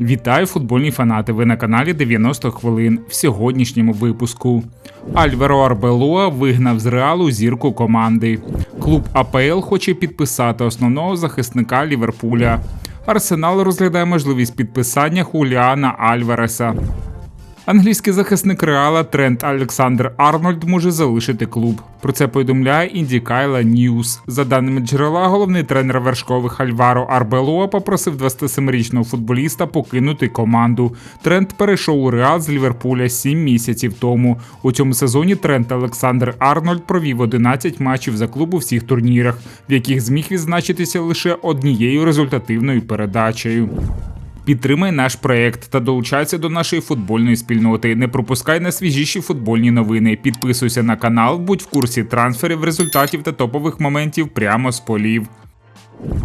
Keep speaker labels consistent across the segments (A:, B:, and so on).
A: Вітаю футбольні фанати. Ви на каналі 90 хвилин в сьогоднішньому випуску. Альверо Арбелоа вигнав з реалу зірку команди. Клуб АПЛ хоче підписати основного захисника Ліверпуля. Арсенал розглядає можливість підписання Хуліана Альвареса. Англійський захисник Реала Трент Олександр Арнольд може залишити клуб. Про це повідомляє Індікайла Ньюс. За даними джерела, головний тренер вершкових Альваро Арбелоа попросив 27-річного футболіста покинути команду. Трент перейшов у Реал з Ліверпуля 7 місяців тому. У цьому сезоні Трент Олександр Арнольд провів 11 матчів за клуб у всіх турнірах, в яких зміг відзначитися лише однією результативною передачею. Підтримай наш проект та долучайся до нашої футбольної спільноти. Не пропускай найсвіжіші футбольні новини. Підписуйся на канал, будь в курсі трансферів, результатів та топових моментів прямо з полів.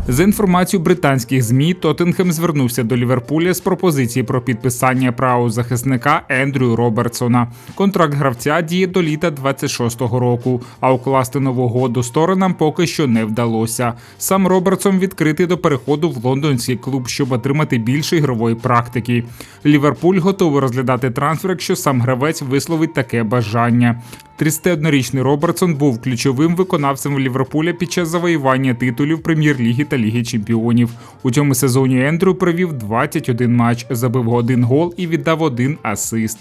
A: За інформацією британських змі, Тоттенхем звернувся до Ліверпуля з пропозиції про підписання правого захисника Ендрю Робертсона. Контракт гравця діє до літа 26-го року, а укласти нову угоду сторонам поки що не вдалося. Сам Робертсон відкритий до переходу в лондонський клуб, щоб отримати більше ігрової практики. Ліверпуль готовий розглядати трансфер, якщо сам гравець висловить таке бажання. 31-річний Робертсон був ключовим виконавцем Ліверпуля під час завоювання титулів Прем'єр-ліги та Ліги Чемпіонів. У цьому сезоні Ендрю провів 21 матч, забив один гол і віддав один асист.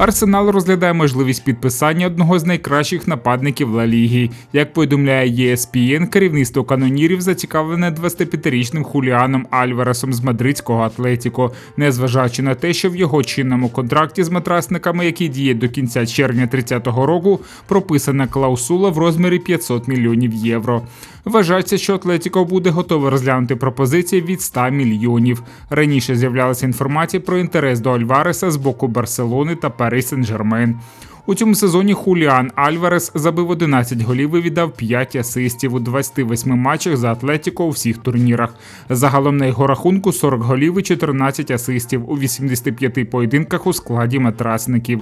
A: Арсенал розглядає можливість підписання одного з найкращих нападників Ла Ліги. Як повідомляє ESPN, керівництво канонірів зацікавлене 25-річним Хуліаном Альваресом з мадридського Атлетіко, незважаючи на те, що в його чинному контракті з матрасниками, який діє до кінця червня 30-го року, прописана клаусула в розмірі 500 мільйонів євро. Вважається, що Атлетіко буде готове розглянути пропозиції від 100 мільйонів. Раніше з'являлася інформація про інтерес до Альвареса з боку Барселони та Пари Сен-Жермен. У цьому сезоні Хуліан Альварес забив 11 голів і віддав 5 асистів у 28 матчах за Атлетіко у всіх турнірах. Загалом на його рахунку 40 голів і 14 асистів у 85 поєдинках у складі матрасників.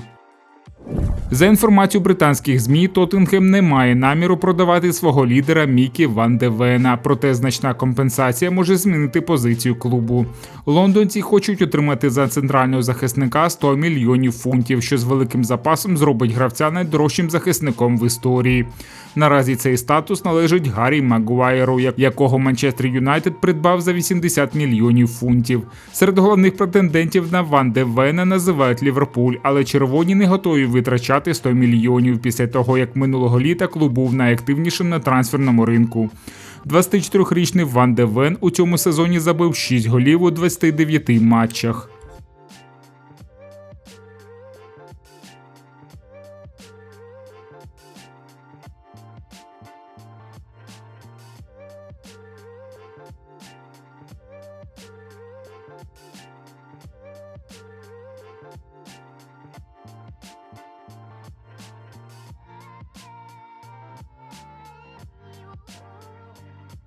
A: За інформацією британських змі, Тоттенхем не має наміру продавати свого лідера Мікі Ван де Вена, проте значна компенсація може змінити позицію клубу. Лондонці хочуть отримати за центрального захисника 100 мільйонів фунтів, що з великим запасом зробить гравця найдорожчим захисником в історії. Наразі цей статус належить Гаррі Магуайру, якого Манчестер Юнайтед придбав за 80 мільйонів фунтів. Серед головних претендентів на Ван де Вена називають Ліверпуль, але червоні не готові витрачати 100 мільйонів після того, як минулого літа клуб був найактивнішим на трансферному ринку. 24-річний Ван де Вен у цьому сезоні забив 6 голів у 29 матчах.